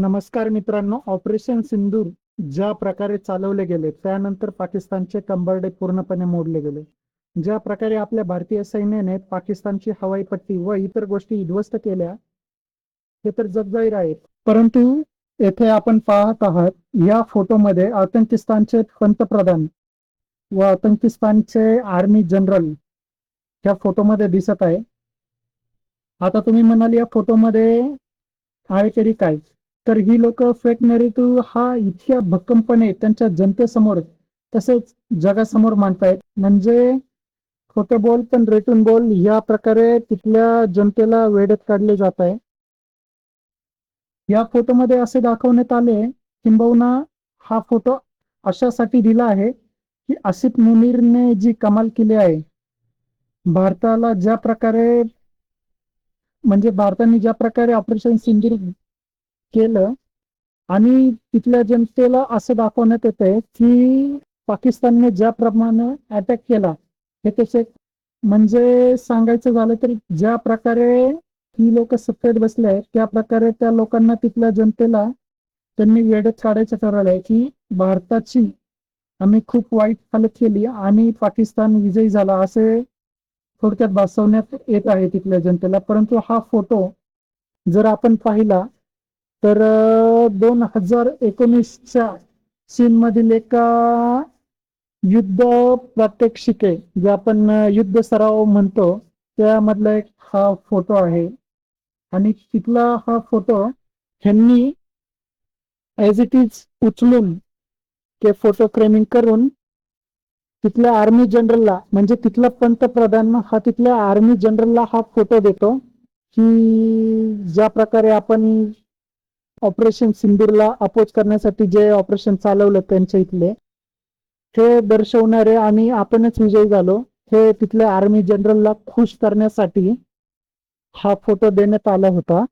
नमस्कार मित्रांनो ऑपरेशन सिंदूर ज्या प्रकारे चालवले गेले त्यानंतर पाकिस्तानचे कंबरडे पूर्णपणे मोडले गेले. ज्या प्रकारे आपल्या भारतीय सैन्याने पाकिस्तानची हवाई पट्टी व इतर गोष्टी उद्ध्वस्त केल्या हे तर जगजाहीर आहेत. परंतु येथे आपण पाहत आहात या फोटोमध्ये आतंकिस्तानचे पंतप्रधान व आतंकिस्तानचे आर्मी जनरल या फोटोमध्ये दिसत आहे. आता तुम्ही म्हणाल या फोटोमध्ये आहे तरी काय तर ही लोक फेक नेरेटिव्ह हा इतक्या भक्कमपणे त्यांच्या जनतेसमोर तसेच जगासमोर मांडतायत. म्हणजे खोटं बोल पण रेटून बोल या प्रकारे तिथल्या जनतेला वेढत काढले जात आहे या फोटोमध्ये असे दाखवण्यात आले किंबहुना हा फोटो अशासाठी दिला आहे की आसिफ मुनीरने जी कमाल केली आहे भारताला ज्या प्रकारे म्हणजे भारताने ज्या प्रकारे ऑपरेशन सिंधुदुर्ग केलं आणि तिथल्या जनतेला असं दाखवण्यात येतंय की पाकिस्तानने ज्याप्रमाणे अटॅक केला हे त्याचे म्हणजे सांगायचं झालं तर ज्या प्रकारे ही लोक सत्तेत बसले आहेत त्या प्रकारे त्या लोकांना तिथल्या जनतेला त्यांनी वेळेत काढायचं ठरवलंय की भारताची आम्ही खूप वाईट हालत केली आणि पाकिस्तान विजयी झाला असे थोडक्यात भासवण्यात येत आहे तिथल्या जनतेला. परंतु हा फोटो जर आपण पाहिला तर दोन हजार एकोणीसच्या चीन मधील एका युद्ध प्रात्यक्षिके जे आपण युद्ध सराव म्हणतो त्यामधला एक हा फोटो आहे. आणि तिथला हा फोटो ह्यांनी एज इट इज उचलून ते फोटो फ्रेमिंग करून तिथल्या आर्मी जनरलला म्हणजे तिथला पंतप्रधान हा तिथल्या आर्मी जनरलला हा फोटो देतो. की ज्या प्रकारे आपण ऑपरेशन सिंदूरला अपोज करण्यासाठी जे ऑपरेशन चालवलं त्यांच्या इथले हे दर्शवणारे आणि आपणच विजयी झालो. हे तिथल्या आर्मी जनरलला खुश करण्यासाठी हा फोटो देण्यात आला होता.